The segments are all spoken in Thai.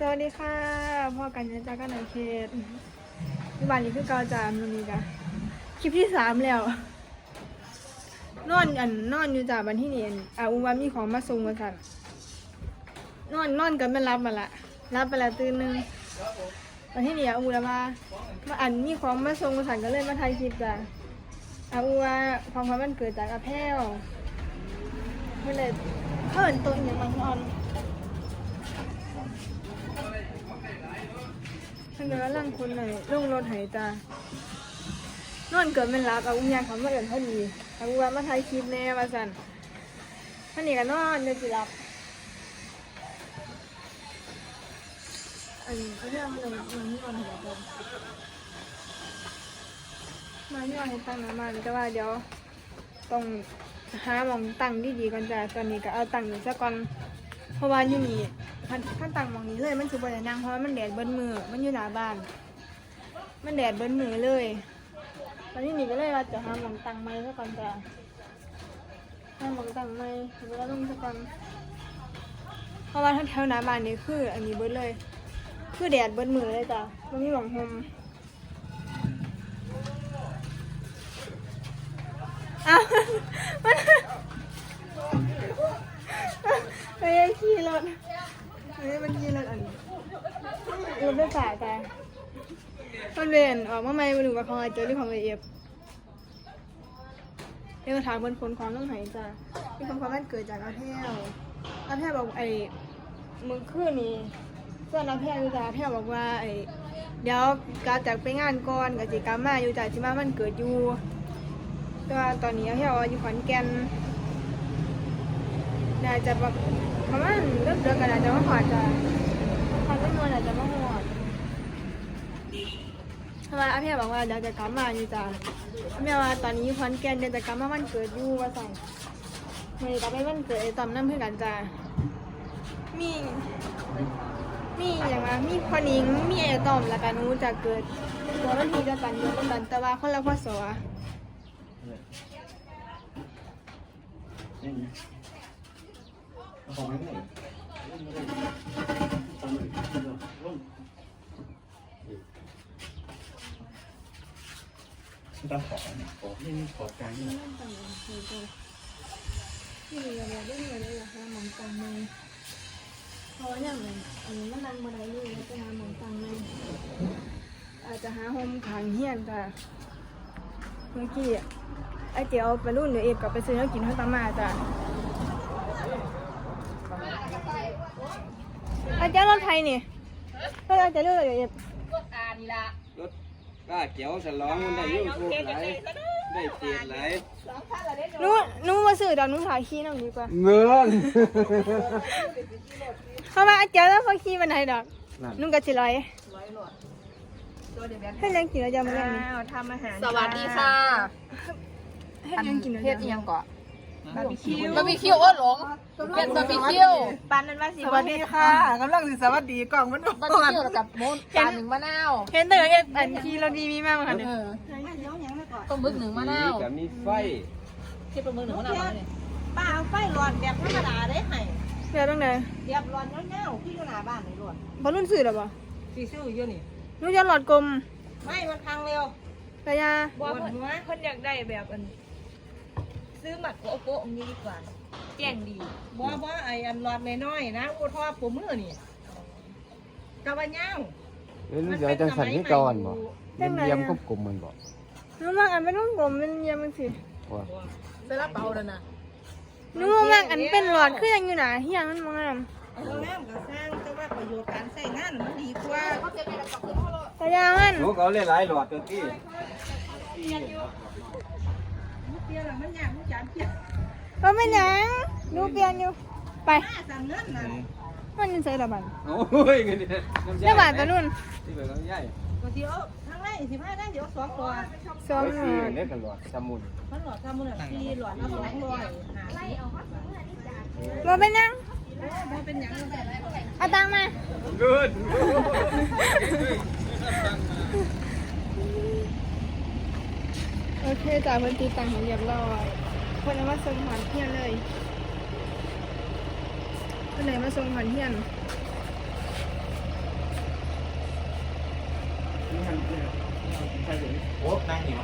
สวัสดีค่ะพ่อกันยะจากกันในเขตที่บ้านนี้คือเกาจามันนี้จ้ะคลิปที่สามแล้ว นอนอันนอนอยู่จ้ะบันที่นี่อันอ่าอุวามีของมาส่งมาสั่นนอนนอนกันไม่รับมาละรับไปล้วตื่นนึงวันที่นี่อาอูละมามาอันมีของมาส่งมาสั่นก็เลยมาถ่ายคลิปจ้ะอาอูว่าความความมันเกิดจากอาแพ้วมันเลยเพิ่นตัวอย่างบางออ นฉันก็กำลังคนเลยลงรถไหจ้านอนเกิดเป็นรับเอาอุ้มยางเขามาเอื่นพอดีเอาอุ้มว่ามาถ่ายคลิปแน่มาสั่นท่านนี่ก็นอนเดี๋ยวสิรับอันนี้เขาเรียกว่าอะไรมันนี่อ่อนหัวจ้ะมานี่อ่อนให้ตั้งน้ำมันแต่ว่าเดี๋ยวต้องหามองตั้งดีๆก่อนจ้ะตอนนี้ก็เอาตั้งอยู่ซะก่อนเพราะว่าอยู่นี่ ขั้นขั้นต่างมองนี้เลย มันสิบ่ได้นั่งเพราะว่ามันแดดเบิ้มือมันอยู่หน้าบ้าน มันแดดเบิ้มือเลยตอนนี้หนีก็เลยว่าจะหาหมองตั้งไม้ซะก่อนจ้ะหาหมองตั้งไม้เวลาลงซะก่อนเพราะว่าแถวหน้าบ้านนี่คือ อันนี้เบิ้เลย คือแดดเบิ้มือเลยจ้ะมันมีหมองหมอ้าวมันเฮ้ยขี่รถ เฮ้ยมันขี่รอันรถไฟฟ้าจ้ะมันเรียนออกมาใหม่มาดูว่าของไอเจอหรือของไอเอฟเดี๋ยวมาถามบนคนของต้องไหนจ้ะที่คนความมันเกิดจากอาแพวอาแพวบอกไอ้มึงคืนนี้เพื่อนอาแพวอยู่จ้ะอาแพวบอกว่าไอ้เดี๋ยวกาจากไปงานก่อนกับจิกรรมาอยู่จ้ะจิมามันเกิดอยู่แต่ว่าตอนนี้อาแพวอยู่ขอนแก่นน่าจะแบบ ประมาณเลิกเดือนกันอาจจะมาหอดจ้ะทางไม่นวลอาจจะมาหอดทำไมอาเพียบอกว่าเดี๋ยวจะกลับมาอยู่จ้ะอาเพียว่าตอนนี้อยู่ขอนแก่นเดี๋ยวจะกลับมาวันเกิดอยู่ว่าสั่งมื่อนี้กลับไปวันเกิดไอ้ตอมน้ำเพื่อนกันจ้ะมี มีอย่างว่ามีพอนิงมีไอ้ตอมแล้วกันนู้จะเกิดตัววันที่จะกันยู่กันแต่ว่าคนละพศของไม่ได้ ต้องขอขอนี่ขอกลางนี่ที่เหลือเราได้เงินเลยนะคะหมองตังเลยเพราะว่าอย่างไรอันนี้มันนันบันไดอยู่แล้วจะหาหมองตังเลยอาจจะหาโฮมขังเฮียนจ้ะเมื่อกี้อะไอเจียวไปรุ่นเดี๋ยวเอฟกลับไปซื้อแล้วกินข้าวตามาจ้ะ อเจียวรถไทยนี่เฮ้ยไอเจียวเรื่องอะไรเอฟรถก้าเกียวฉลองมันได้ยูทูบไหลายได้เกียรติไหลายหนู้นู้มาซื้อดาวนู้ถ่ายขี้น้องดีกว่าเงินเข้ามาไอเจียวแล้วพอขี้มันไหนดอกนั่นนุ่งกระชิร้อยให้เลี้ยงกินแล้วจะมาเลี้ยงนี่ทำอาหาร สวัสดีค่ะให้เลี้ยงกินแล้วเฮ็ดจะอีหยังก่อน บาร์บีคิวบาร์บีคิวอ้นหลงเป็นบาร์บีคิวปันนั้นว่าสิสวัสดีค่ะกำลังสิสวัสดีกล่องมันบาร์บีคิวแล้วกับหมูปลาหนึ่งมะนาวเห็นแต่เอ็ดอันขี้เราดีมีมากค่ะเนี่ยเออต้มบึกหนึ่งมะนาวกับมีไฟคิดปลาหมึกหนึ่งมะนาวมาเนี่ยป้าเอาไฟหลอดแบบธรรมดาได้ให้เสียตรงไหนเรียบร้อนเงาๆพี่อยู่หน้าบ้านนี่หลอดบอลรุ่นสื่อหรอปะสีซื้ออยู่นี่นุ่จะหลอดกลมไม่มันพังเร็วกระยาบอลหัวเพิ่นอยากได้แบบอัน ซื้อหมัดโกโก้อันนี้ดีกว่า แจ้งดีบ่บ่ไออันหลอดน้อยๆนะอุทอผมมือนี่กะว่าเงาเอ้ยเดี๋ยวจังสันที่ก่อนบ่เยี่ยมเยี่ยมควบกลุ่มมันบ่นุ่มากอันเป็นรุ่นกลมเป็นเยี่ยมมันสิว่าเสร็จแล้วเปล่าแล้วนะนุ่มากอันเป็นหลอดคือยังอยู่หนาเฮียมันมองงามเอางามก็สร้างแต่ว่าประโยชน์การใช้งานมันดีกว่ากระยามันหนูก็เอาหลายๆหลอดตัวที่เปลี่ ยนแล้วมันยากมันจานเปลี่ยนก็ไม่หยังนูเปลี่ยนอยู่ ไปห้าสามเงินน่ะมันยังใส่ระบาดโอ้ยเงินเดือนน้ำระบาดไปรุ่นที่แบบน้ำใหญ่ก็สิเอาทางไรสิบห้าได้เดี๋ยวสองตัวสองไว้หลสี่อดเล็กกันหลอดสมุนมันหลอดทำมันสี่หลอดละสองร้อยหาสิบอเป็นหยังบ่เป็นหยังเอาตังค์มา เพื่อจ่ายเพิ่นตีตังค์งห้เรียบร้อยเพิ่นเามาส่งหอนเฮียนเลยเพิ่นเลยมาส่งหอนเฮียนโอ้นั่งอยู่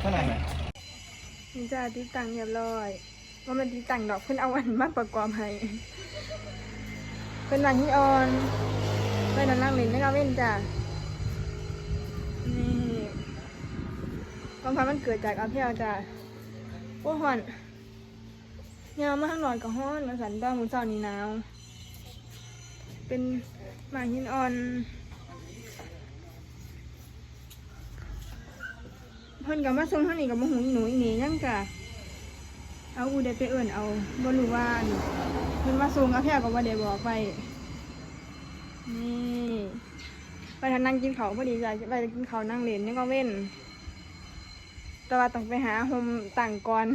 ข้างในไหมเจ้าตีตังค์เรียบร้อยว่ามันตีตังค์ดอกเพิ่นเอาอันมาประกอบให้เพิ่นนั่งที่ออนเพิ่นนั่งหลินไม่เอาเว้นจ้านี่ ความพันมันเกิดจากอาเพียวจ้าโอ้หอนยาวมาข้างนอนกับห้อนมาสันบ้าหมูเจ้านี่หนาว เป็นหมาหินอ่อนเพิ่นกับมาส่งเท่านี้กับมาหูอีหนูอีนี่ยังกะเอาอูได้ไปเอิ่นเอาบรูว่าอันเพิ่นมาส่งอาแค่ก็บ่ได้บอกไปนี่ไปทางนั่งกินข้าวพอดีจ้ะไปกินข้านั่งเล่นยังก็เว้น แต่ว่าต้องไปหาโฮมต่างก่อน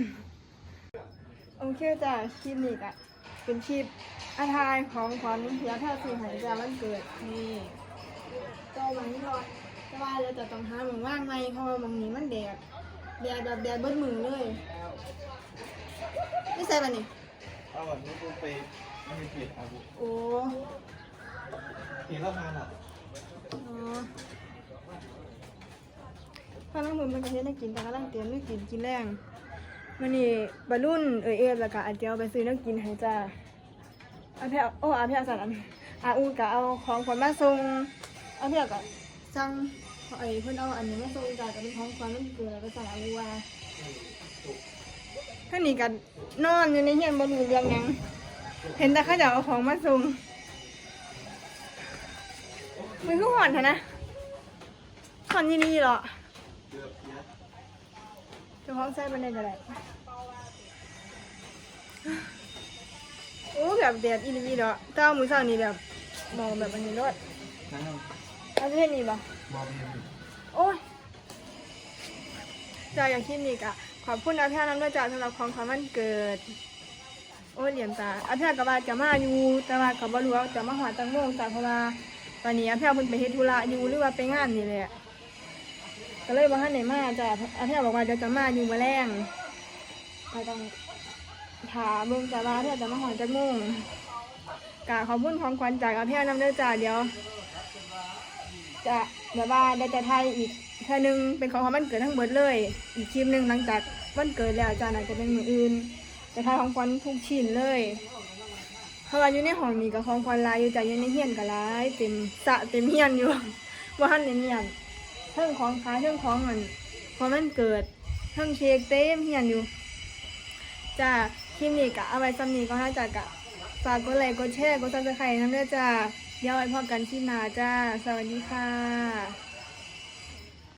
โอเคจ้ะคลิปนี้ก็เป็นคลิปอาทายของขวัญเพียถ้าสื่อใหายจ้ะวันเกิดนี่ก็วันนี้รอแต่ว่าเราจะต้องหาหมองว่างไหมเพราะว่าหมองนี้มันแดดแดดแบบแดดเบิดมือเลยไม่ใส่บันนี่เอาแบบนี้กูไปไม่มีผิดอะกูโอ้เห็นแล้วทานอะอ๋อ พาลังมือมันกระเทียมได้กินแต่กำลังเตรียมได้กินกินแรงมันนี่บรรลุนเออเอฟแล้วก็อาจจะเอาไปซื้อน้ำกินให้จ้าอาเพียโอ้อาเพียสั่นอาอาอูก็เอาของขวัญมาส่งอาเพียก็สั่งไอ้เพิ่นเอาอันนี้มาส่งจ้าก็เป็นของขวัญมันเกิดแล้วก็สั่งอาอูว่าท่านนี่กันนอนอยู่ในเฮียนบนรู้เรื่องยังเห็นแต่เขาจะเอาของมาส่งมันก็หอนเถอะนะหอนยี่นี่เหรอ เจะพร้อมใส่บันไดอะไรโอ้แบบแดดอีนีเหรอเจ้ามือเช้านี่แบบมองแบบอันนี้รถนั่นเอาเอาเท่นี่ปะบอมโอ้ยจ้าอย่างคลิปนี้กะขอบคุณอาพี่น้ำด้วยจ้าสำหรับของขวัญวันเกิด โอ้เหลี่ยมจ้าอาพี่กับว่าจะมาอยู่แต่ว่ากับ่รู้ว่าจะมาหอดจังโมงจ้าเพราะว่าตอนนี้อาพี่เพิ่นไปเฮ็ดธุระอยู่หรือว่าไปงานนี่แหละ ก็เลยบ่ทันได้มาจ้าอาพี่บอกว่าจะจะมาอยู่มื้อแรงก็ต้องถามเบิ่งจ้าว่าอาพี่จะมาหอดจังโมงกะขอบคุณของขวัญจากอาพี่น้ำด้วยจ้าเดี๋ยวจะแบบว่าได้จะไทยอีกเธอหนึ่งเป็นของขวัญวันเกิดทั้งหมดเลย อีกคลิปหนึ่งหลังจากวันเกิดแล้วอาจาอาจจะเป็นมืออื่นจะไทยของขวัญทุกชิ้นเลยเพราะว่าอยู่ในห้องนี้กับของขวัญลายอยู่จาอยู่ในเฮียนกับลายเต็มสะเต็มเฮียนอยู่ว่าท่านเนียน เรื่องของขายเรื่องของมันพอมันเกิดเรื่องเค้กเต็มเฮียนอยู่จ้าคลิปนี้กะเอาไว้ซ้ำนี้ก็ให้จากะฝากกดไลค์กดแชร์กดซับสไครต์น้ำเด้อจ้าเดี๋ยวไว้พอกันที่หนาจ้า สวัสดีค่ะ